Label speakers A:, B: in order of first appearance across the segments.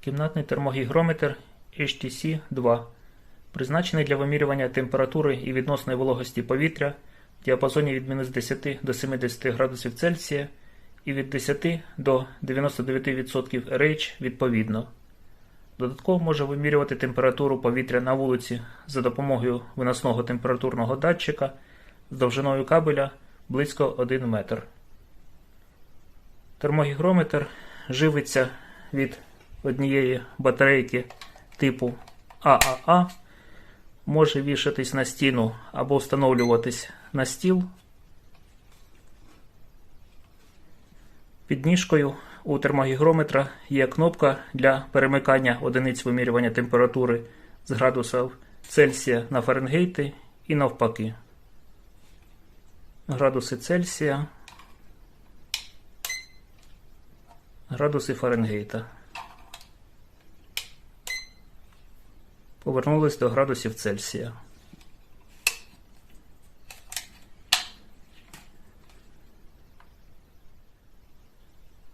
A: Кімнатний термогігрометр HTC-2 призначений для вимірювання температури і відносної вологості повітря в діапазоні від мінус 10 до 70 градусів Цельсія і від 10 до 99% RH відповідно. Додатково може вимірювати температуру повітря на вулиці за допомогою виносного температурного датчика з довжиною кабеля близько 1 метр. Термогігрометр живиться від однієї батарейки типу ААА, може вішатись на стіну або встановлюватись на стіл. Під ніжкою у термогігрометра є кнопка для перемикання одиниць вимірювання температури з градусів Цельсія на Фаренгейти і навпаки. Градуси Цельсія. Градуси Фаренгейта. Повернулись до градусів Цельсія.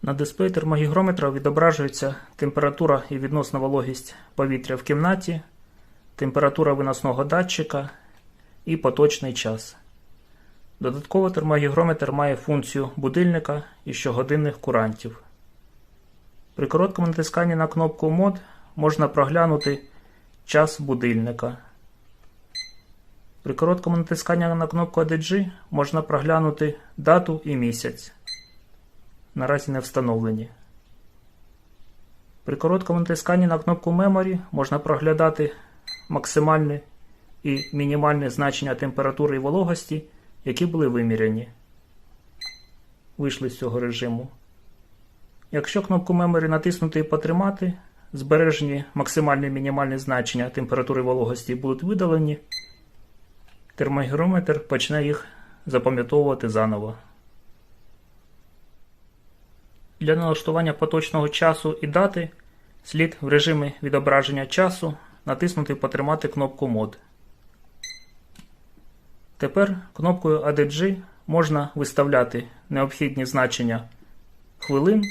A: На дисплеї термогігрометра відображується температура і відносна вологість повітря в кімнаті, температура виносного датчика і поточний час. Додатково термогігрометр має функцію будильника і щогодинних курантів. При короткому натисканні на кнопку мод можна проглянути час будильника. При короткому натисканні на кнопку ADG можна проглянути дату і місяць. Наразі не встановлені. При короткому натисканні на кнопку Memory можна проглядати максимальне і мінімальне значення температури і вологості, які були виміряні. Вийшли з цього режиму. Якщо кнопку Memory натиснути і потримати, збережені максимальні і мінімальні значення температури вологості будуть видалені, термогірометр почне їх запам'ятовувати заново. Для налаштування поточного часу і дати слід в режимі відображення часу натиснути і потримати кнопку мод. Тепер кнопкою ADG можна виставляти необхідні значення хвилин,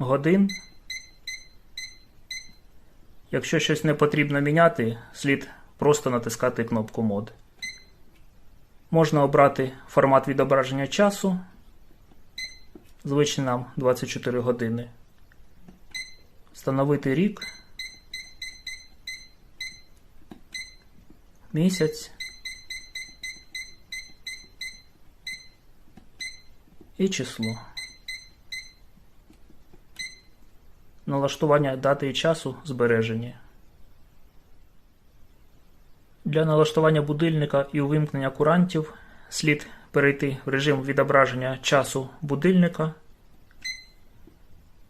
A: годин. Якщо щось не потрібно міняти, слід просто натискати кнопку мод. Можна обрати формат відображення часу звичний нам 24 години. Встановити рік, місяць і число. Налаштування дати і часу збережені. Для налаштування будильника і увімкнення курантів слід перейти в режим відображення часу будильника.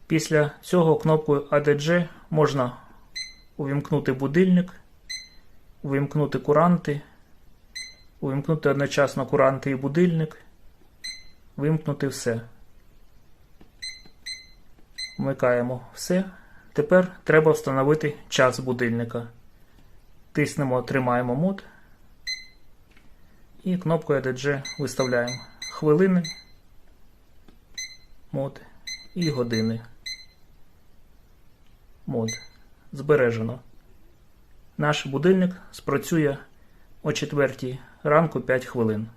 A: Після цього кнопкою ADG можна увімкнути будильник, увімкнути куранти, увімкнути одночасно куранти і будильник, вимкнути все. Вмикаємо все. Тепер треба встановити час будильника. Тиснемо, тримаємо мод. І кнопкою ADG виставляємо хвилини, мод і години. Мод. Збережено. Наш будильник спрацює о 4 ранку 5 хвилин.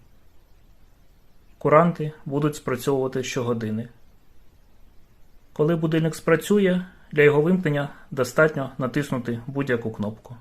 A: Куранти будуть спрацьовувати щогодини. Коли будильник спрацює, для його вимкнення достатньо натиснути будь-яку кнопку.